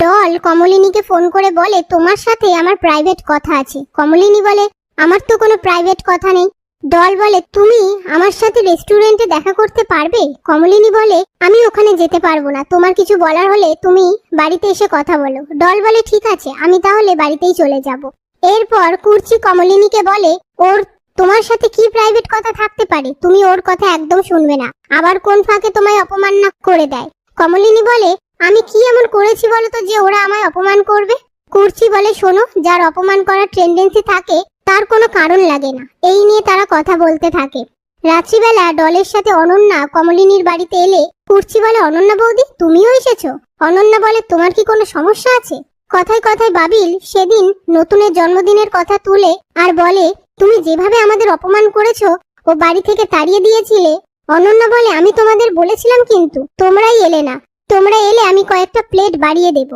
Doll কমলিনীকে phone করে বলে, তোমার সাথে আমার প্রাইভেট কথা আছে। কমলিনী বলে, আমার তো কোনো প্রাইভেট কথা নেই। ডল বলে, তুমি আমার সাথে রেস্টুরেন্টে দেখা করতে পারবে? কমলিনী বলে, আমি ওখানে যেতে পারব না। তোমার কিছু বলার হলে তুমি বাড়িতে এসে কথা বলো। ডল বলে, ঠিক আছে, আমি তাহলে বাড়িতেই চলে যাব। এরপর কুর্চি কমলিনীকে বলে, ওর, তোমার সাথে কি প্রাইভেট কথা থাকতে পারে? তুমি ওর কথা একদম শুনবে না। আবার কোন ফাঁকে তোমায় অপমান না করে দেয়? কমলিনী বলে আমি কি এমন করেছি বলো তো যে ওরা আমায় অপমান করবে? কুর্চি বলে শোনো, যার অপমান করার টেন্ডেন্সি থাকে, তার কোনো কারণ লাগে না। এই নিয়ে তারা কথা বলতে থাকে। রাত্রিবেলা ডলের সাথে অনন্যা কমলিনীর বাড়িতে এলে কুর্চি বলে, অনন্যা বৌদি, তুমিও এসেছ? অনন্যা বলে, তোমার কি কোনো সমস্যা আছে? কথায় কথায় বাবিল সেদিন নতুনের জন্মদিনের কথা তুলে আর বলে, তুমি যেভাবে আমাদের অপমান করেছ, ও বাড়ি থেকে তাড়িয়ে দিয়েছিলে। অনন্যা বলে, আমি তোমাদের বলেছিলাম কিন্তু, তোমরাই এলে না। তোমরা এলে আমি কয়েকটা প্লেট বাড়িয়ে দেব।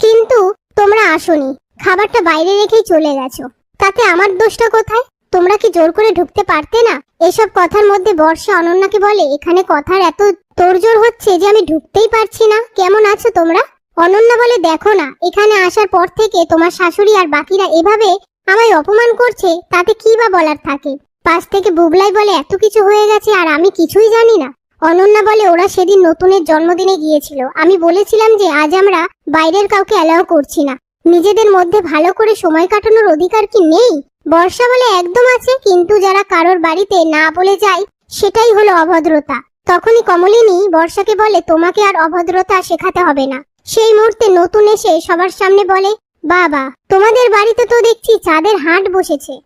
কিন্তু তোমরা আসোনি, খাবারটা বাইরে রেখেই চলে গেছো। তাতে আমার দোষটা কোথায়? তোমরা কি জোর করে ঢুকতে পারতে না? এসব কথার মধ্যে বর্ষা অনন্যাকে বলে, এখানে কথার এত তোড়জোড় হচ্ছে যে আমি ঢুকতেই পারছি না। কেমন আছো তোমরা? অনন্যা বলে, দেখো না, এখানে আসার পর থেকে তোমার শাশুড়ি আর বাকিরা এভাবে আমায় অপমান করছে, তাতে কি বা বলার থাকে? পাশ থেকে বুবলাই বলে, এত কিছু হয়ে গেছে আর আমি কিছুই জানি না। অনন্যা বলে, ওরা সেদিন নতুনের জন্মদিনে গিয়েছিল। আমি বলেছিলাম যে, আজ আমরা বাইরের কাউকে অ্যালাউ করছি না। নিজেদের মধ্যে ভালো করে সময় কাটানোর অধিকার কি নেই? বর্ষা বলে, একদম আছে, কিন্তু যারা কারোর বাড়িতে না বলে যায়, সেটাই হলো অভদ্রতা। তখনই কমলিনী বর্ষাকে বলে, তোমাকে আর অভদ্রতা শেখাতে হবে না। সেই মুহূর্তে নতুন এসে সবার সামনে বলে, বাবা, তোমাদের বাড়িতে তো দেখছি চাঁদের হাট বসেছে।